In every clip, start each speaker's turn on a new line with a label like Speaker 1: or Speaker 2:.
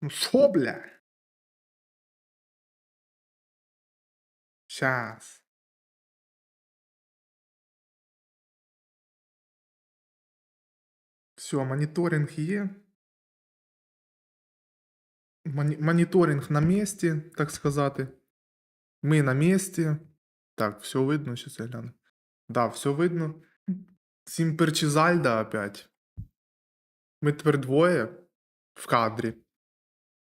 Speaker 1: Ну що, бля? Щас. Все, моніторинг є. Моні- моніторинг на місці, так сказати. Ми на місці. Так, все видно, сейчас я гляну. Да, все видно. Сімперчизальда опять. Ми тепер двоє в кадрі.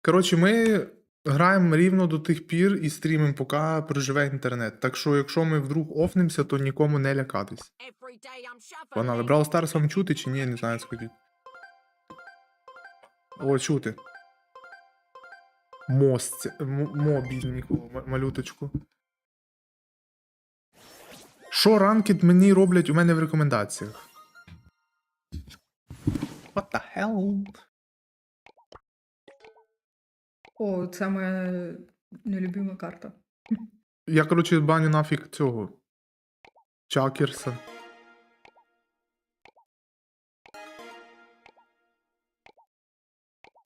Speaker 1: Коротше, ми граємо рівно до тих пір і стрімимо, поки проживе інтернет. Так що, якщо ми вдруг офнемося, то нікому не лякатись. Погнали. Brawl Stars вам чути чи ні, не знаю, сходіть. О, чути. Мост. Мо, бідненького, м- малюточку. Що ранкет мені роблять у мене в рекомендаціях? What the hell?
Speaker 2: О, це моя нелюбима карта.
Speaker 1: Я, коротше, баню нафіг цього. Чакерса.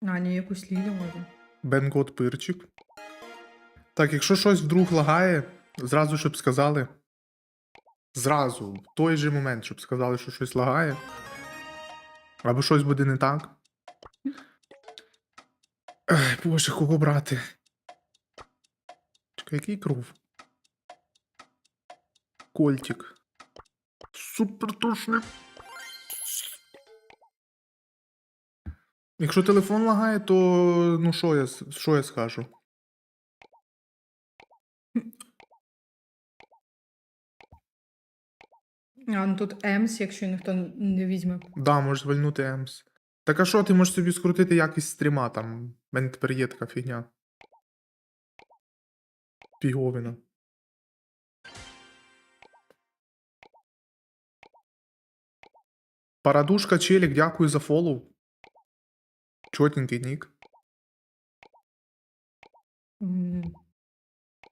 Speaker 2: А, ні, якусь лілю можна.
Speaker 1: Бенгот пирчик. Так, якщо щось вдруг лагає, зразу щоб сказали. Зразу, в той же момент, щоб сказали, що щось лагає. Або щось буде не так. Ай, боже, кого брати? Чекай, який кров? Кольтик. Супер точний. Якщо телефон лагає, то ну що я, що я скажу?
Speaker 2: А, ну тут Емс, якщо ніхто не візьме.
Speaker 1: Да, можеш вальнути Емс. Так а що, ти можеш собі скрутити якість стріма там. В мене тепер є така фігня. Фіговина. Парадушка Челік, дякую за фоллоу. Чотенький нік.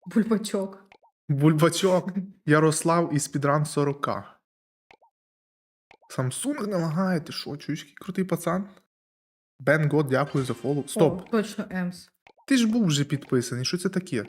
Speaker 2: Бульбачок.
Speaker 1: Бульбачок. Ярослав і спідран 40к. Samsung не лагає, ти що, чуєш, який крутий пацан? Бен Год, дякую за фоллоу. Стоп.
Speaker 2: О, точно Емс.
Speaker 1: Ти ж був вже підписаний, що це таке?